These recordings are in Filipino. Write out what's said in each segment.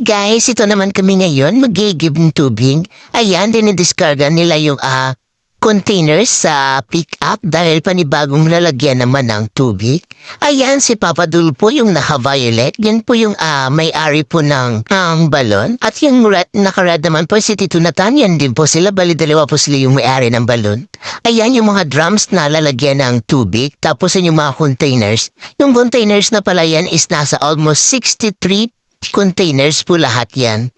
guys, ito naman kami ngayon, mag-give ng tubig. Ayan, dinidiscarga nila yung ah, containers sa pick-up dahil panibagong lalagyan naman ng tubig. Ayan, si Papa Dul po yung naka-violet. Yan po yung ah, may-ari po ng ang balon. At yung red, naka-red naman po si Tito Natan. Din po sila. Bali, dalawa po sila yung may-ari ng balon. Ayan yung mga drums na lalagyan ng tubig. Tapos yun yung mga containers. Yung containers na pala yan is nasa almost 63 containers po lahat yan.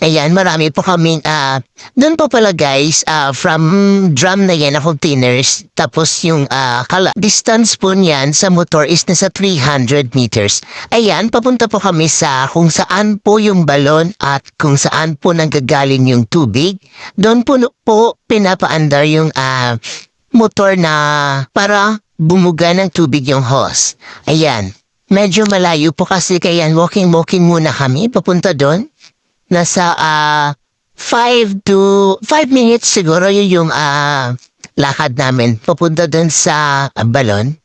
Ayan, marami po kaming, ah, doon po pala guys, ah, from drum na yan na containers, tapos yung ah, kala, distance po niyan sa motor is nasa 300 meters. Ayan, papunta po kami sa kung saan po yung balon at kung saan po nanggagaling yung tubig. Doon po, po pinapaandar yung ah, motor na para bumuga ng tubig yung hose. Ayan. Medyo malayo po kasi kaya walking-walking muna kami papunta doon. Nasa ah 5 to 5 minutes siguro yun yung ah lakad namin papunta doon sa ah, balon.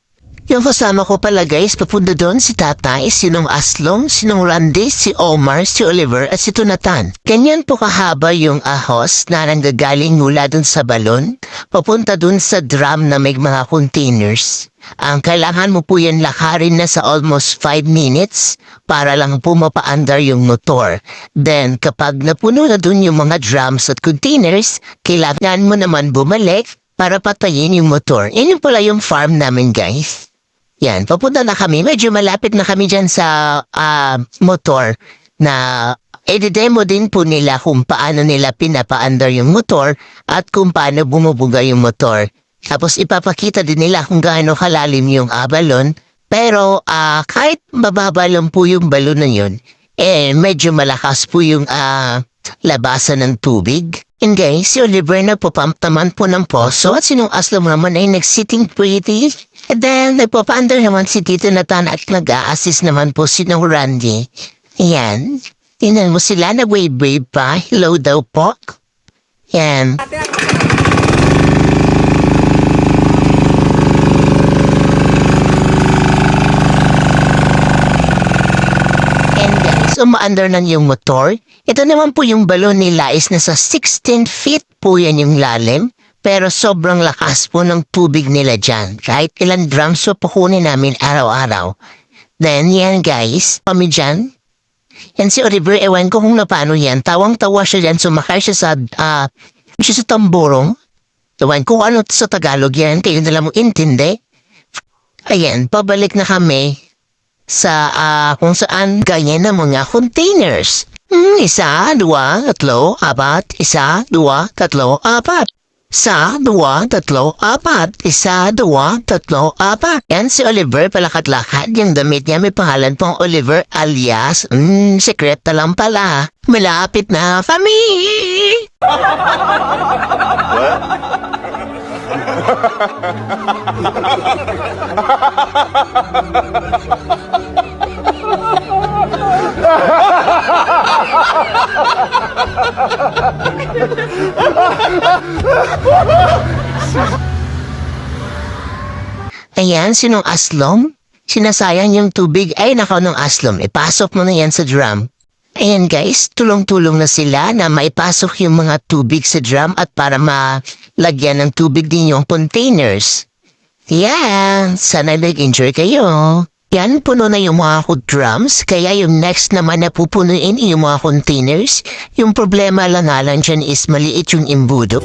Yung kasama ko pala guys, papunta doon si tatay, sinong Aslong, sinong Randy, si Omar, si Oliver at si Tunatan. Ganyan po kahaba yung ahos na nanggagaling mula doon sa balon, papunta doon sa drum na may mga containers. Ang kailangan mo po yan lakarin na sa almost 5 minutes para lang po mapaandar yung motor. Then kapag napuno na dun yung mga drums at containers, kailangan mo naman bumalik para patayin yung motor. Yan yung pala yung farm namin guys. Yan, papunta na kami. Medyo malapit na kami dyan sa ah, motor na edidemo din po nila kung paano nila pinapaandar yung motor at kung paano bumubuga yung motor. Tapos ipapakita din nila kung gaano kalalim yung ah, balon. Pero ah, kahit mababa lang po yung balon na yun, eh medyo malakas po yung ah, labasan ng tubig. And guys, si Oliver nagpapump naman po ng poso at sinong aslo mo naman ay nag-sitting pretty. And then, nagpapaandar naman si Tito Nathan at nag-a-assist naman po si ng Randy. Ayan. Tingnan mo sila, nag-wave-wave pa. Hello daw po. Yan. And guys, umaandar na yung motor. Ito naman po yung balon nila is nasa 16 feet po yan yung lalim. Pero sobrang lakas po ng tubig nila dyan. Kahit ilan drums po kukunin namin araw-araw. Then yan guys, kami dyan. Yan si Oliver, ewan ko kung na paano yan. Tawang-tawa siya dyan, sumakay siya sa, ah, siya sa tamborong. Ewan ko ano sa Tagalog yan, kayo nila mo intindi. Ayan, pabalik na kami sa ah, kung saan ganyan na mga containers. Hmm, isa, dua, tatlo, apat. Isa, dua, tatlo, apat. Isa, dua, tatlo, apat. Isa, dua, tatlo, apat. Yan si Oliver palakat-lakad. Yung damit niya may pangalan pong Oliver alias, hmm, secret na lang pala. Malapit na kami. Ayan, sinong aslom? Sinasayang yung tubig. Ay, nakaw ng aslom. Ipasok mo na yan sa drum. Ayan guys, tulong-tulong na sila na maipasok yung mga tubig sa drum at para malagyan ng tubig din yung containers. Yan, sana nag-enjoy kayo. Yan, puno na yung mga ko- drums, kaya yung next naman na pupunuin yung mga containers. Yung problema lang nga lang dyan is maliit yung imbudo.